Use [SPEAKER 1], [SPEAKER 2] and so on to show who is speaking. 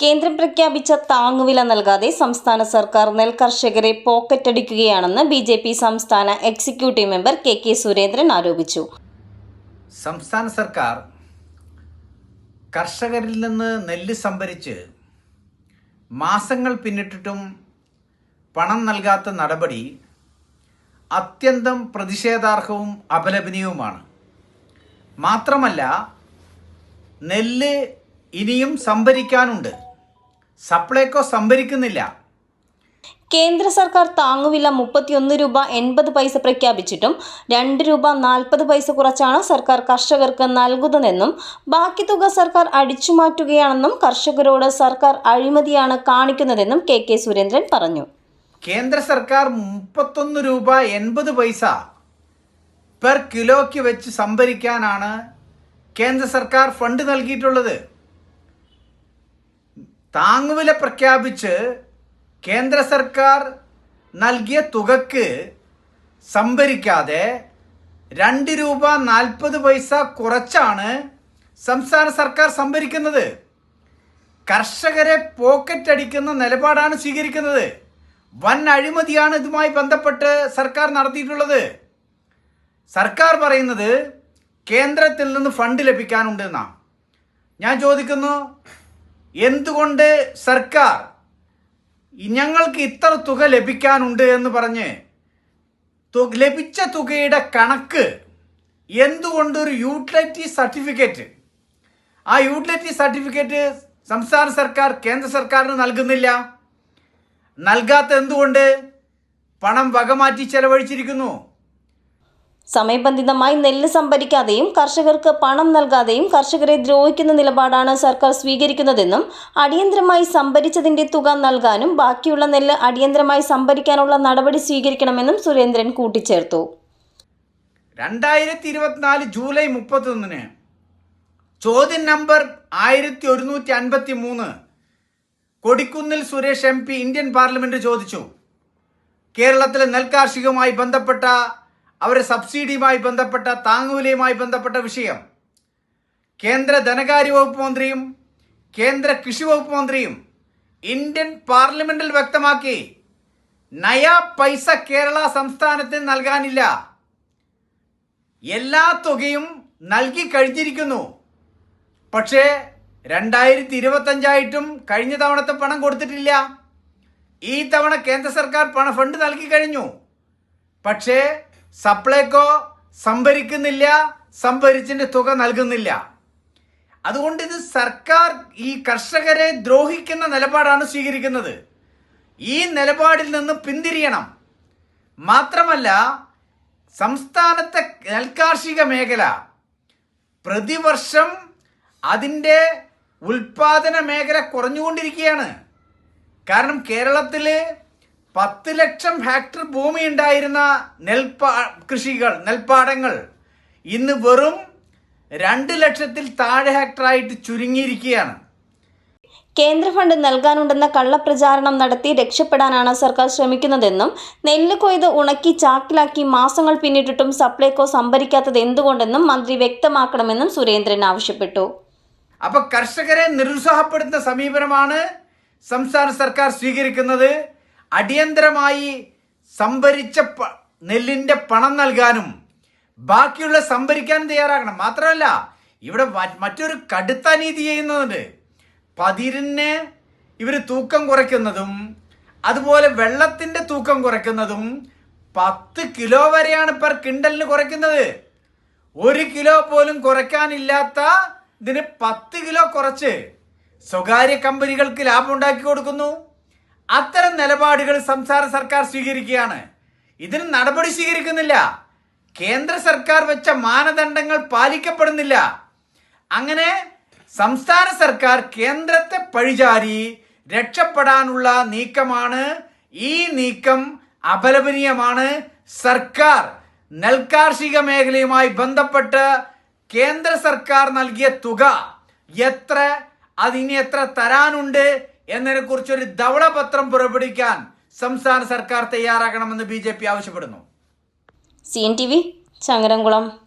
[SPEAKER 1] കേന്ദ്രം പ്രഖ്യാപിച്ച താങ്ങുവില നൽകാതെ സംസ്ഥാന സർക്കാർ നെൽ കർഷകരെ പോക്കറ്റടിക്കുകയാണെന്ന് ബി ജെ പി സംസ്ഥാന executive member K K Surendran ആരോപിച്ചു.
[SPEAKER 2] സംസ്ഥാന സർക്കാർ കർഷകരിൽ നിന്ന് നെല്ല് സംഭരിച്ച് മാസങ്ങൾ പിന്നിട്ടിട്ടും പണം നൽകാത്ത നടപടി അത്യന്തം പ്രതിഷേധാർഹവും അപലപനീയവുമാണ്. മാത്രമല്ല നെല്ല് ഇനിയും സംഭരിക്കാനുണ്ട്. സപ്ലൈകോ സംഭരിക്കുന്നില്ല.
[SPEAKER 1] കേന്ദ്ര സർക്കാർ താങ്ങുവില മുപ്പത്തിയൊന്ന് രൂപ എൺപത് പൈസ പ്രഖ്യാപിച്ചിട്ടും രണ്ട് രൂപ നാൽപ്പത് പൈസ കുറച്ചാണ് സർക്കാർ കർഷകർക്ക് നൽകുന്നതെന്നും ബാക്കി തുക സർക്കാർ അടിച്ചുമാറ്റുകയാണെന്നും കർഷകരോട് സർക്കാർ അഴിമതിയാണ് കാണിക്കുന്നതെന്നും കെ കെ സുരേന്ദ്രൻ പറഞ്ഞു.
[SPEAKER 2] കേന്ദ്ര സർക്കാർ മുപ്പത്തൊന്ന് രൂപ എൺപത് പൈസ പെർ കിലോയ്ക്ക് വെച്ച് സംഭരിക്കാനാണ് കേന്ദ്ര സർക്കാർ ഫണ്ട് നൽകിയിട്ടുള്ളത്. താങ്ങുവില പ്രഖ്യാപിച്ച് കേന്ദ്ര സർക്കാർ നൽകിയ തുകക്ക് സംഭരിക്കാതെ രണ്ട് രൂപ നാൽപ്പത് പൈസ കുറച്ചാണ് സംസ്ഥാന സർക്കാർ സംഭരിക്കുന്നത്. കർഷകരെ പോക്കറ്റ് അടിക്കുന്ന നിലപാടാണ് സ്വീകരിക്കുന്നത്. വൻ അഴിമതിയാണ് ഇതുമായി ബന്ധപ്പെട്ട് സർക്കാർ നടത്തിയിട്ടുള്ളത്. സർക്കാർ പറയുന്നത് കേന്ദ്രത്തിൽ നിന്ന് ഫണ്ട് ലഭിക്കാനുണ്ട് എന്നാ ഞാൻ ചോദിക്കുന്നു എന്തുകൊണ്ട് സർക്കാർ ഞങ്ങൾക്ക് ഇത്ര തുക ലഭിക്കാനുണ്ട് എന്ന് പറഞ്ഞ് ലഭിച്ച തുകയുടെ കണക്ക് എന്തുകൊണ്ട് ഒരു യൂട്ടിലിറ്റി സർട്ടിഫിക്കറ്റ്? ആ യൂട്ടിലിറ്റി സർട്ടിഫിക്കറ്റ് സംസ്ഥാന സർക്കാർ കേന്ദ്ര സർക്കാരിന് നൽകുന്നില്ല. നൽകാത്ത എന്തുകൊണ്ട്? പണം വകമാറ്റി ചെലവഴിച്ചിരിക്കുന്നു.
[SPEAKER 1] സമയബന്ധിതമായി നെല്ല് സംഭരിക്കാതെയും കർഷകർക്ക് പണം നൽകാതെയും കർഷകരെ ദ്രോഹിക്കുന്ന നിലപാടാണ് സർക്കാർ സ്വീകരിക്കുന്നതെന്നും അടിയന്തരമായി സംഭരിച്ചതിന്റെ തുക നൽകാനും ബാക്കിയുള്ള നെല്ല് അടിയന്തരമായി സംഭരിക്കാനുള്ള നടപടി സ്വീകരിക്കണമെന്നും സുരേന്ദ്രൻ കൂട്ടിച്ചേർത്തു.
[SPEAKER 2] രണ്ടായിരത്തി ഇരുപത്തിനാല് ജൂലൈ മുപ്പത്തൊന്നിന് ചോദ്യം നമ്പർ ആയിരത്തി ഒരുന്നൂറ്റി അൻപത്തി മൂന്ന് Kodikunnil Suresh M P Indian parliament ചോദിച്ചു. കേരളത്തിലെ നെൽകാർഷികവുമായി ബന്ധപ്പെട്ട അവരുടെ സബ്സിഡിയുമായി ബന്ധപ്പെട്ട താങ്ങുവിലയുമായി ബന്ധപ്പെട്ട വിഷയം. കേന്ദ്ര ധനകാര്യ വകുപ്പ് മന്ത്രിയും കേന്ദ്ര കൃഷി വകുപ്പ് മന്ത്രിയും ഇന്ത്യൻ പാർലമെന്റിൽ വ്യക്തമാക്കി നയ പൈസ കേരള സംസ്ഥാനത്തിന് നൽകാനില്ല. എല്ലാ തുകയും നൽകി കഴിഞ്ഞിരിക്കുന്നു. പക്ഷേ രണ്ടായിരത്തി ഇരുപത്തഞ്ചായിട്ടും കഴിഞ്ഞ തവണത്തെ പണം കൊടുത്തിട്ടില്ല. ഈ തവണ കേന്ദ്ര സർക്കാർ പണ ഫണ്ട് നൽകി കഴിഞ്ഞു. പക്ഷേ സപ്ലൈകോ സംഭരിക്കുന്നില്ല സംഭരിച്ചിന്റെ തുക നൽകുന്നില്ല. അതുകൊണ്ട് ഇത് സർക്കാർ ഈ കർഷകരെ ദ്രോഹിക്കുന്ന നിലപാടാണ് സ്വീകരിക്കുന്നത്. ഈ നിലപാടിൽ നിന്ന് പിന്തിരിയണം. മാത്രമല്ല സംസ്ഥാനത്തെ നെൽകാർഷിക മേഖല പ്രതിവർഷം അതിന്റെ ഉൽപാദന മേഖല കുറഞ്ഞുകൊണ്ടിരിക്കുകയാണ്. കാരണം കേരളത്തിൽ പത്ത് ലക്ഷം ഹെക്ടർ ഭൂമി ഉണ്ടായിരുന്ന നെൽപാ കൃഷികൾ നെൽപ്പാടങ്ങൾ ഇന്ന് വെറും രണ്ട് ലക്ഷത്തിൽ താഴെ ഹെക്ടറായിട്ട് ചുരുങ്ങിയിരിക്കുകയാണ്.
[SPEAKER 1] കേന്ദ്ര ഫണ്ട് നൽകാനുണ്ടെന്ന കള്ളപ്രചാരണം നടത്തി രക്ഷപ്പെടാനാണ് സർക്കാർ ശ്രമിക്കുന്നതെന്നും നെല്ല് കൊയ്ത് ഉണക്കി ചാക്കിലാക്കി മാസങ്ങൾ പിന്നിട്ടിട്ടും സപ്ലൈകോ സംഭരിക്കാത്തത് എന്തുകൊണ്ടെന്നും മന്ത്രി വ്യക്തമാക്കണമെന്നും സുരേന്ദ്രൻ ആവശ്യപ്പെട്ടു.
[SPEAKER 2] അപ്പൊ കർഷകരെ നിരുത്സാഹപ്പെടുത്തുന്ന സമീപനമാണ് സംസ്ഥാന സർക്കാർ സ്വീകരിക്കുന്നത്. അടിയന്തരമായി സംഭരിച്ച നെല്ലിന്റെ പണം നൽകാനും ബാക്കിയുള്ള സംഭരിക്കാനും തയ്യാറാകണം. മാത്രമല്ല ഇവിടെ മറ്റൊരു കടുത്ത നീതി ചെയ്യുന്നുണ്ട് പതിരിനെ ഇവർ തൂക്കം കുറയ്ക്കുന്നതും അതുപോലെ വെള്ളത്തിന്റെ തൂക്കം കുറയ്ക്കുന്നതും പത്ത് കിലോ വരെയാണ് പെർ കിണ്ടലിന് കുറയ്ക്കുന്നത്. ഒരു കിലോ പോലും കുറയ്ക്കാനില്ലാത്ത ഇതിന് പത്ത് കിലോ കുറച്ച് സ്വകാര്യ കമ്പനികൾക്ക് ലാഭം ഉണ്ടാക്കി കൊടുക്കുന്നു. അത്തരം നിലപാടുകൾ സംസ്ഥാന സർക്കാർ സ്വീകരിക്കുകയാണ്. ഇതിന് നടപടി സ്വീകരിക്കുന്നില്ല. കേന്ദ്ര സർക്കാർ വെച്ച മാനദണ്ഡങ്ങൾ പാലിക്കപ്പെടുന്നില്ല. അങ്ങനെ സംസ്ഥാന സർക്കാർ കേന്ദ്രത്തെ പഴിചാരി രക്ഷപ്പെടാനുള്ള നീക്കമാണ് ഈ നീക്കം അപലപനീയമാണ്. സർക്കാർ നെൽകാർഷിക മേഖലയുമായി ബന്ധപ്പെട്ട് കേന്ദ്ര സർക്കാർ നൽകിയ തുക എത്ര അതിനി എത്ര തരാനുണ്ട് എന്നതിനെ കുറിച്ചൊരു ധവളപത്രം പുറപ്പെടുവിക്കാൻ സംസ്ഥാന സർക്കാർ തയ്യാറാകണമെന്ന് ബി ആവശ്യപ്പെടുന്നു.
[SPEAKER 1] C N T V Changaramkulam.